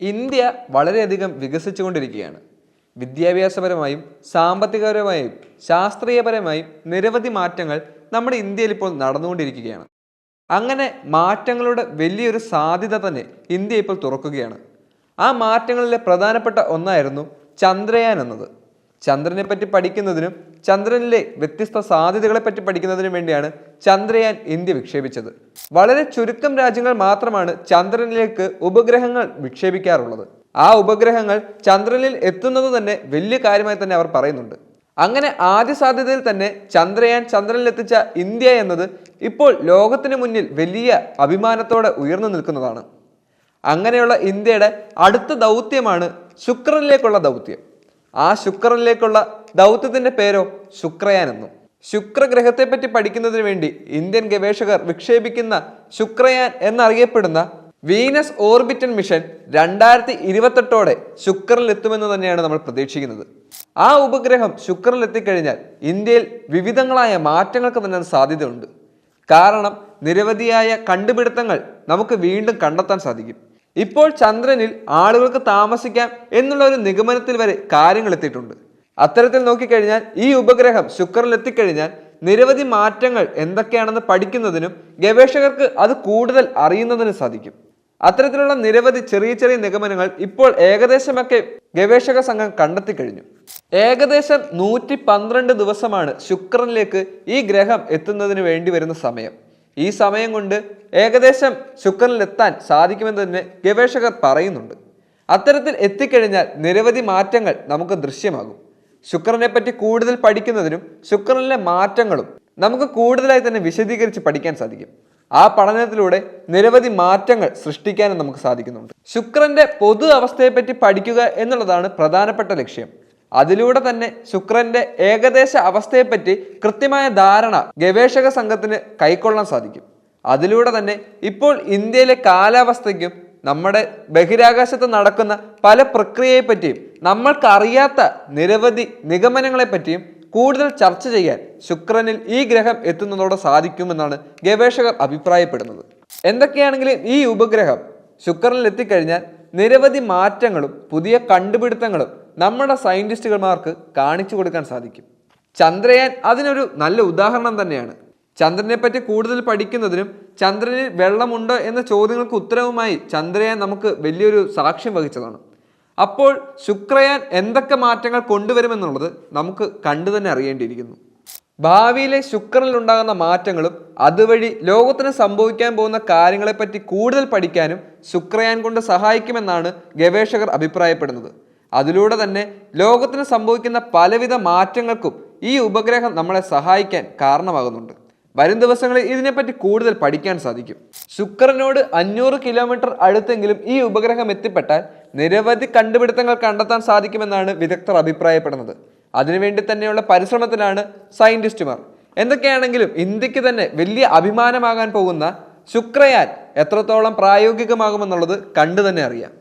India വളരെയധികം വികസിച്ചുകൊണ്ടിരിക്കുകയാണ്. വിദ്യാഭ്യാസപരമായും സാമ്പത്തികപരമായും ശാസ്ത്രീയപരമായും നിരവധി മാറ്റങ്ങൾ നമ്മുടെ ഇന്ത്യയിൽ ഇപ്പോൾ നടന്നുകൊണ്ടിരിക്കുകയാണ്. അങ്ങനെ മാറ്റങ്ങളുടെ വലിയൊരു സാധ്യത തന്നെ ഇന്ത്യ ഇപ്പോൾ തുറക്കുകയാണ്. ആ മാറ്റങ്ങളിലെ പ്രധാനപ്പെട്ട ഒന്നായിരുന്നു ചന്ദ്രയാൻ എന്നത്. ചന്ദ്രനെ പറ്റി പഠിക്കുന്നതിനും ചന്ദ്രനിലെ വ്യത്യസ്ത സാധ്യതകളെ പറ്റി പഠിക്കുന്നതിനും വേണ്ടിയാണ് ചന്ദ്രയാൻ ഇന്ത്യ വിക്ഷേപിച്ചത്. വളരെ ചുരുക്കം രാജ്യങ്ങൾ മാത്രമാണ് ചന്ദ്രനിലേക്ക് ഉപഗ്രഹങ്ങൾ വിക്ഷേപിക്കാറുള്ളത്. ആ ഉപഗ്രഹങ്ങൾ ചന്ദ്രനിൽ എത്തുന്നത് തന്നെ വലിയ കാര്യമായി തന്നെ അവർ പറയുന്നുണ്ട്. അങ്ങനെ ആദ്യ സാധ്യതയിൽ തന്നെ ചന്ദ്രയാൻ ചന്ദ്രനിൽ എത്തിച്ച ഇന്ത്യ എന്നത് ഇപ്പോൾ ലോകത്തിന് മുന്നിൽ വലിയ അഭിമാനത്തോടെ ഉയർന്നു നിൽക്കുന്നതാണ്. അങ്ങനെയുള്ള ഇന്ത്യയുടെ അടുത്ത ദൗത്യമാണ് ശുക്രനിലേക്കുള്ള ദൗത്യം. ആ ശുക്രനിലേക്കുള്ള ദൗത്യത്തിന്റെ പേരോ ശുക്രയാൻ എന്നും. ശുക്രഗ്രഹത്തെ പറ്റി പഠിക്കുന്നതിന് വേണ്ടി ഇന്ത്യൻ ഗവേഷകർ വിക്ഷേപിക്കുന്ന ശുക്രയാൻ എന്നറിയപ്പെടുന്ന വീനസ് ഓർബിറ്റൽ മിഷൻ രണ്ടായിരത്തി ഇരുപത്തെട്ടോടെ ശുക്രനിൽ എത്തുമെന്ന് തന്നെയാണ് നമ്മൾ പ്രതീക്ഷിക്കുന്നത്. ആ ഉപഗ്രഹം ശുക്രനിൽ എത്തിക്കഴിഞ്ഞാൽ ഇന്ത്യയിൽ വിവിധങ്ങളായ മാറ്റങ്ങൾക്ക് തന്നെ സാധ്യതയുണ്ട്. കാരണം നിരവധിയായ കണ്ടുപിടുത്തങ്ങൾ നമുക്ക് വീണ്ടും കണ്ടെത്താൻ സാധിക്കും. ഇപ്പോൾ ചന്ദ്രനിൽ ആളുകൾക്ക് താമസിക്കാം എന്നുള്ള ഒരു നിഗമനത്തിൽ വരെ കാര്യങ്ങൾ എത്തിയിട്ടുണ്ട്. അത്തരത്തിൽ നോക്കിക്കഴിഞ്ഞാൽ ഈ ഉപഗ്രഹം ശുക്രനിൽ എത്തിക്കഴിഞ്ഞാൽ നിരവധി മാറ്റങ്ങൾ എന്തൊക്കെയാണെന്ന് പഠിക്കുന്നതിനും ഗവേഷകർക്ക് അത് കൂടുതൽ അറിയുന്നതിനും സാധിക്കും. അത്തരത്തിലുള്ള നിരവധി ചെറിയ ചെറിയ നിഗമനങ്ങൾ ഇപ്പോൾ ഏകദേശമൊക്കെ ഗവേഷക സംഘം കണ്ടെത്തി കഴിഞ്ഞു ഏകദേശം നൂറ്റി പന്ത്രണ്ട് ദിവസമാണ് ശുക്രനിലേക്ക് ഈ ഗ്രഹം എത്തുന്നതിന് വേണ്ടി വരുന്ന സമയം. ഈ സമയം കൊണ്ട് ഏകദേശം ശുക്രനിൽ എത്താൻ സാധിക്കുമെന്ന് തന്നെ ഗവേഷകർ പറയുന്നുണ്ട്. അത്തരത്തിൽ എത്തിക്കഴിഞ്ഞാൽ നിരവധി മാറ്റങ്ങൾ നമുക്ക് ദൃശ്യമാകും. ശുക്രനെ പറ്റി കൂടുതൽ പഠിക്കുന്നതിനും ശുക്രനിലെ മാറ്റങ്ങളും നമുക്ക് കൂടുതലായി തന്നെ വിശദീകരിച്ച് പഠിക്കാൻ സാധിക്കും. ആ പഠനത്തിലൂടെ നിരവധി മാറ്റങ്ങൾ സൃഷ്ടിക്കാനും നമുക്ക് സാധിക്കുന്നുണ്ട്. ശുക്രന്റെ പൊതു അവസ്ഥയെപ്പറ്റി പഠിക്കുക എന്നുള്ളതാണ് പ്രധാനപ്പെട്ട ലക്ഷ്യം. അതിലൂടെ തന്നെ ശുക്രന്റെ ഏകദേശ അവസ്ഥയെപ്പറ്റി കൃത്യമായ ധാരണ ഗവേഷക സംഘത്തിന് കൈക്കൊള്ളാൻ സാധിക്കും. അതിലൂടെ തന്നെ ഇപ്പോൾ ഇന്ത്യയിലെ കാലാവസ്ഥയ്ക്കും നമ്മുടെ ബഹിരാകാശത്ത് നടക്കുന്ന പല പ്രക്രിയയെപ്പറ്റിയും നമ്മൾക്കറിയാത്ത നിരവധി നിഗമനങ്ങളെപ്പറ്റിയും കൂടുതൽ ചർച്ച ചെയ്യാൻ ശുക്രനിൽ ഈ ഗ്രഹം എത്തുന്നതോടെ സാധിക്കുമെന്നാണ് ഗവേഷകർ അഭിപ്രായപ്പെടുന്നത്. എന്തൊക്കെയാണെങ്കിലും ഈ ഉപഗ്രഹം ശുക്രനിൽ എത്തിക്കഴിഞ്ഞാൽ നിരവധി മാറ്റങ്ങളും പുതിയ കണ്ടുപിടുത്തങ്ങളും നമ്മുടെ സയന്റിസ്റ്റുകൾമാർക്ക് കാണിച്ചു കൊടുക്കാൻ സാധിക്കും. ചന്ദ്രയാൻ അതിനൊരു നല്ല ഉദാഹരണം തന്നെയാണ്. ചന്ദ്രനെ പറ്റി കൂടുതൽ പഠിക്കുന്നതിനും ചന്ദ്രനിൽ വെള്ളമുണ്ടോ എന്ന ചോദ്യങ്ങൾക്ക് ഉത്തരവുമായി ചന്ദ്രയാൻ നമുക്ക് വലിയൊരു സാക്ഷ്യം വഹിച്ചതാണ്. അപ്പോൾ ശുക്രയാൻ എന്തൊക്കെ മാറ്റങ്ങൾ കൊണ്ടുവരുമെന്നുള്ളത് നമുക്ക് കണ്ടു തന്നെ അറിയേണ്ടിയിരിക്കുന്നു. ഭാവിയിലെ ശുക്രനിൽ ഉണ്ടാകുന്ന മാറ്റങ്ങളും അതുവഴി ലോകത്തിന് സംഭവിക്കാൻ പോകുന്ന കാര്യങ്ങളെപ്പറ്റി കൂടുതൽ പഠിക്കാനും ശുക്രയാൻ കൊണ്ട് സഹായിക്കുമെന്നാണ് ഗവേഷകർ അഭിപ്രായപ്പെടുന്നത്. അതിലൂടെ തന്നെ ലോകത്തിന് സംഭവിക്കുന്ന പലവിധ മാറ്റങ്ങൾക്കും ഈ ഉപഗ്രഹം നമ്മളെ സഹായിക്കാൻ കാരണമാകുന്നുണ്ട്. വരും ദിവസങ്ങളിൽ ഇതിനെപ്പറ്റി കൂടുതൽ പഠിക്കാൻ സാധിക്കും. ശുക്രനോട് അഞ്ഞൂറ് കിലോമീറ്റർ അടുത്തെങ്കിലും ഈ ഉപഗ്രഹം എത്തിപ്പെട്ടാൽ നിരവധി കണ്ടുപിടുത്തങ്ങൾ കണ്ടെത്താൻ സാധിക്കുമെന്നാണ് വിദഗ്ധർ അഭിപ്രായപ്പെടുന്നത്. അതിനുവേണ്ടി തന്നെയുള്ള പരിശ്രമത്തിലാണ് സയന്റിസ്റ്റുമാർ. എന്തൊക്കെയാണെങ്കിലും ഇന്ത്യയ്ക്ക് തന്നെ വലിയ അഭിമാനമാകാൻ പോകുന്ന ശുക്രയാൻ എത്രത്തോളം പ്രായോഗികമാകുമെന്നുള്ളത് കണ്ടു തന്നെ അറിയാം.